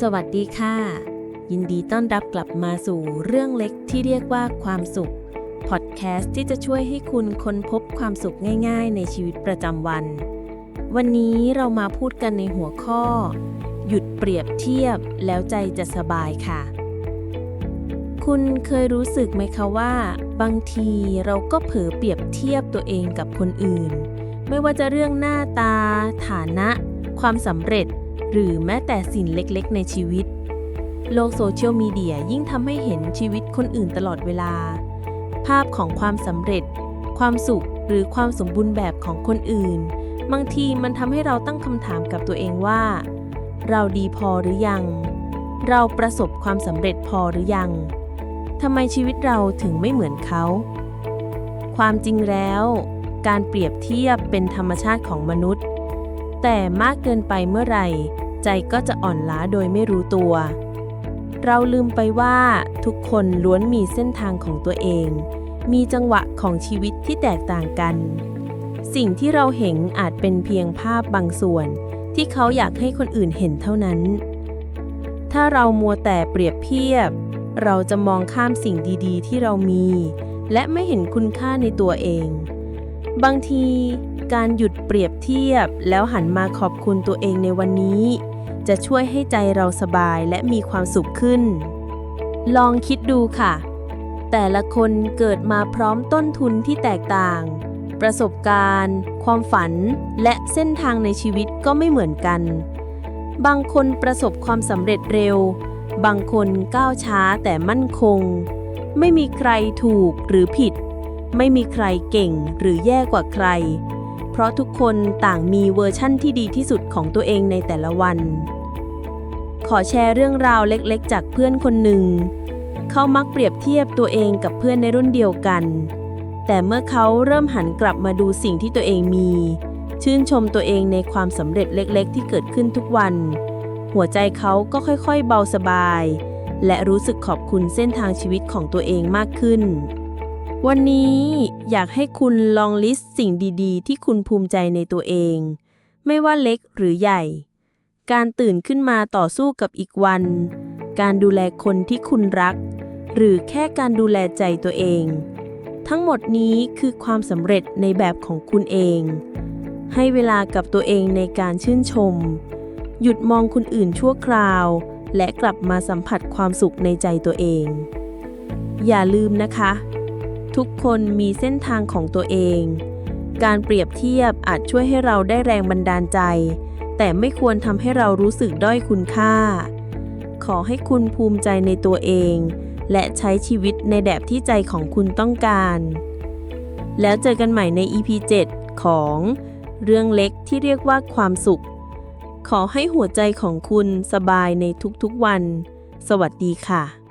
สวัสดีค่ะ ยินดีต้อนรับกลับมาสู่เรื่องเล็กที่เรียกว่าความสุข พอดแคสต์ที่จะช่วยให้คุณค้นพบความสุขง่ายๆ ในชีวิตประจำวัน วันนี้เรามาพูดกันในหัวข้อ หยุดเปรียบเทียบแล้วใจจะสบายค่ะ คุณเคยรู้สึกไหมคะว่า บางทีเราก็เผลอเปรียบเทียบตัวเองกับคนอื่น ไม่ว่าจะเรื่องหน้าตา ฐานะ ความสำเร็จ หรือแม้แต่สิ่งเล็กๆ ในชีวิต โลกโซเชียลมีเดียยิ่งทำให้เห็นชีวิตคนอื่นตลอดเวลา ภาพของความสำเร็จ ความสุขหรือความสมบูรณ์แบบของคนอื่น บางทีมันทำให้เราตั้งคำถามกับตัวเองว่า เราดีพอหรือยัง เราประสบความสำเร็จพอหรือยังทำไมชีวิตเราถึงไม่เหมือนเขา ความจริงแล้ว การเปรียบเทียบเป็นธรรมชาติของมนุษย์ แต่มากเกินไปเมื่อไหร่ ใจก็จะอ่อนล้าโดยไม่รู้ตัว เราลืมไปว่าทุกคนล้วนมีเส้นทางของตัวเอง มีจังหวะของชีวิตที่แตกต่างกัน สิ่งที่เราเห็นอาจเป็นเพียงภาพบางส่วน ที่เขาอยากให้คนอื่นเห็นเท่านั้น ถ้าเรามัวแต่เปรียบเทียบ เราจะมองข้ามสิ่งดีๆ ที่เรามี และไม่เห็นคุณค่าในตัวเอง บางทีการหยุดเปรียบ เทียบ แล้วหันมาขอบคุณตัวเองในวันนี้ จะช่วยให้ใจเราสบายและมีความสุขขึ้น ลองคิดดูค่ะ แต่ละคนเกิดมาพร้อมต้นทุนที่แตกต่าง ประสบการณ์ ความฝัน และเส้นทางในชีวิตก็ไม่เหมือนกัน บางคนประสบความสำเร็จเร็ว บางคนก้าวช้าแต่มั่นคง ไม่มีใครถูกหรือผิด ไม่มีใครเก่งหรือแย่กว่าใคร เพราะทุกคนต่างมีเวอร์ชั่นที่ดีที่สุดของตัวเองในแต่ละวัน ขอแชร์เรื่องราวเล็กๆ จากเพื่อนคนหนึ่ง เขามักเปรียบเทียบตัวเองกับเพื่อนในรุ่นเดียวกัน แต่เมื่อเขาเริ่มหันกลับมาดูสิ่งที่ตัวเองมี ชื่นชมตัวเองในความสำเร็จเล็กๆ ที่เกิดขึ้นทุกวัน หัวใจเขาก็ค่อยๆ เบาสบาย และรู้สึกขอบคุณเส้นทางชีวิตของตัวเองมากขึ้น วันนี้อยากให้คุณลองลิสต์สิ่งดีๆ ที่คุณภูมิใจในตัวเอง ไม่ว่าเล็กหรือใหญ่ การตื่นขึ้นมาต่อสู้กับอีกวัน การดูแลคนที่คุณรัก หรือแค่การดูแลใจตัวเอง ทั้งหมดนี้คือความสำเร็จในแบบของคุณเอง ให้เวลากับตัวเองในการชื่นชม หยุดมองคนอื่นชั่วคราว และกลับมาสัมผัสความสุขในใจตัวเอง อย่าลืมนะคะ ทุกคนมีเส้นทางของตัวเอง การเปรียบเทียบอาจช่วยให้เราได้แรงบันดาลใจ แต่ไม่ควรทำให้เรารู้สึกด้อยคุณค่า ขอให้คุณภูมิใจในตัวเอง และใช้ชีวิตในแบบที่ใจของคุณต้องการ แล้วเจอกันใหม่ใน EP 7 ของเรื่องเล็กที่เรียกว่าความสุข ขอให้หัวใจของคุณสบายในทุกๆวัน สวัสดีค่ะ